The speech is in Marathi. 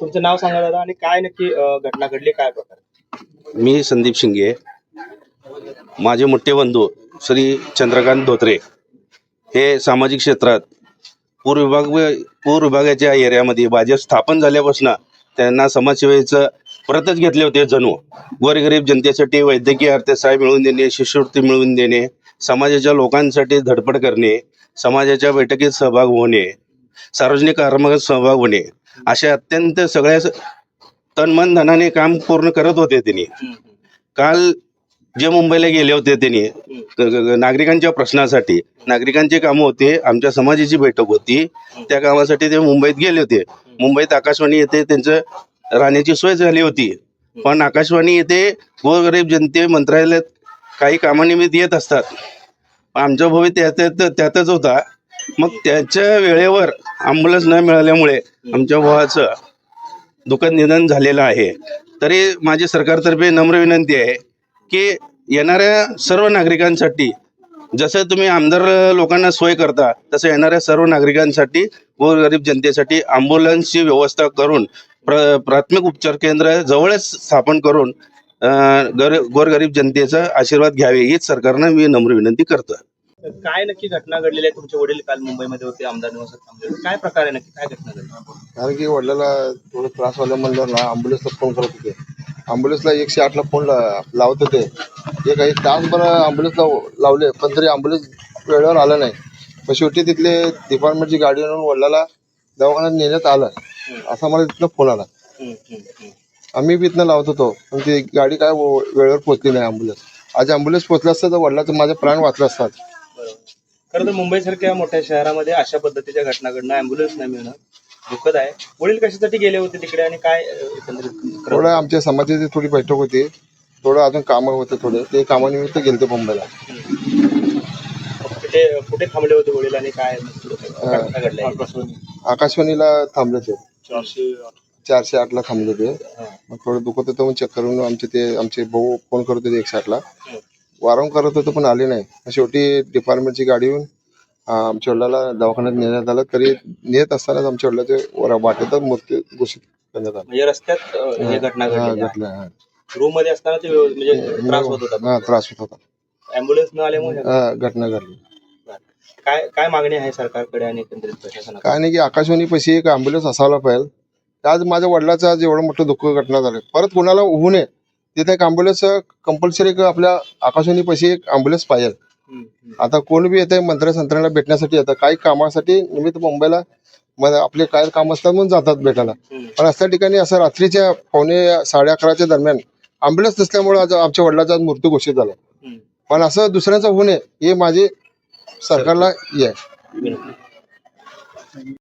तुमचं नाव सांगा दादा आणि काय नक्की अं, घटना घडली काय प्रकार? मी संदीप शिंगे. माझे मोठे बंधू श्री चंद्रकांत धोत्रे हे सामाजिक क्षेत्रात पूर विभाग पूर विभागाच्या एरियामध्ये भाजप स्थापन झाल्यापासून त्यांना समाजसेवेचं व्रतच घेतले होते जणू. गोरगरीब जनतेसाठी वैद्यकीय अर्थसहाय्य मिळवून देणे शिष्यवृत्ती मिळवून देणे समाजाच्या लोकांसाठी धडपड करणे समाजाच्या बैठकीत सहभाग होणे सार्वजनिक कामात सहभाग होणे असे अत्यंत सगळ्या तन मन धनाने काम पूर्ण करत होते त्यांनी काल जे मुंबईला गेले होते त्यांनी नागरिकांच्या प्रश्नासाठी नागरिकांचे कामं होते आमच्या समाजाची बैठक होती त्या कामासाठी ते मुंबईत गेले होते. मुंबईत आकाशवाणी येथे त्यांचं राहण्याची सोय झाली होती. पण आकाशवाणी येथे गोरगरीब जनते मंत्रालयात काही कामानिमित्त येत असतात. आमचा त्यात- त्यातच होता. मग त्याच्या वेळेवर ॲम्ब्युलन्स न मिळाल्यामुळे आमच्या भावाचं दुःखद निधन झालेलं आहे. तरी माझी सरकारतर्फे नम्र विनंती आहे की येणाऱ्या सर्व नागरिकांसाठी जसं तुम्ही आमदार लोकांना सोय करता तसं येणाऱ्या सर्व नागरिकांसाठी गोरगरीब जनतेसाठी ॲम्ब्युलन्सची व्यवस्था करून प्र प्राथमिक उपचार केंद्र जवळच स्थापन करून गर गोरगरीब जनतेचा आशीर्वाद घ्यावे हीच सरकारनं मी नम्र विनंती करतो काय नक्की घटना घडलेली आहे तुमचे वडील काल मुंबईमध्ये होते आमदार निवासात थांबले होते. काय प्रकार आहे नक्की? काय घटना घडली? कारण की वडिलाला थोडं त्रास व्हायला म्हणलं ना ॲम्ब्युलन्सला फोन करत होते. ॲम्ब्युलन्सला एकशे आठला फोन लावत होते. ते काही तासभर ॲम्ब्युलन्स लाव लावले पण तरी ॲम्ब्युलन्स वेळेवर आला नाही. मग शेवटी तिथले डिपार्टमेंटची गाडी आणून वडिलाला दवाखान्यात नेण्यात आलं. असा मला तिथनं फोन आला. आम्ही बी इथनं लावत होतो पण ती गाडी काय वेळेवर पोहोचली नाही ॲम्ब्युलन्स आज ॲम्ब्युलन्स पोहोचलं असतं तर वडिलाचं माझे प्राण वाचले असतात. खरं तर मुंबईसारख्या मोठ्या शहरामध्ये अशा पद्धतीच्या घटना घडणं अँब्युलन्स नाही मिळणं दुःखद आहे. वडील कशासाठी गेले होते तिकडे आणि काय एकंदरीत थोडं आमच्या समाजाची थोडी बैठक होती. थोडं अजून कामं होते थोडे. ते कामानिमित्त गेलते मुंबईला. कुठे कुठे थांबले होते वडील आणि काय घटना घडल्या? आकाशवाणीला थांबले ते चारशे आठला थांबले ते मग थोडं दुखत होतं म्हणून चेक करून आमचे ते आमचे भाऊ फोन करत होते एकशे आठला. वारंवार करत होतो पण आले नाही. शेवटी डिपार्टमेंटची गाडी येऊन आमच्या वडिलाला दवाखान्यात नेण्यात आलं. तरी नेत असतानाच आमच्या वडिलाचे वाटेतच मृत्यू घोषित करण्यात आला. म्हणजे रस्त्यात अं, हे घटना हा, घडली. हा. रूममध्ये असताना ते व्यव- म्हणजे त्रास होत होता. हा त्रास होत होता. अँब्युलन्स न आल्यामुळे हा, घटना घडली. काय काय मागणी आहे सरकारकडे आणि एकंदरीत प्रशासनाकडे? काय नाही की आकाशवाणी पैसे एक अँब्युलन्स असायला पाहिजे. आज माझ्या वडिलाचं आज एवढं मोठं दुःख घटना झालं. परत कोणाला होऊ नये तिथे एक अँब्युलन्स कंपल्सरी आपल्या आकाशवाणी पैसे एक अँब्युलन्स पाहिजे. आता कोण बी येते मंत्र्या भेटण्यासाठी येतं काही कामासाठी निमित्त मुंबईला आपले काय काम असतात म्हणून जातात भेटायला. पण अशा ठिकाणी असं रात्रीच्या पावणे साडे अकराच्या दरम्यान अँब्युलन्स नसल्यामुळे आज आमच्या वडिलाचा मृत्यू घोषित झाला. पण असं दुसऱ्यांचं होऊ नये हे माझे सरकारला हे आहे.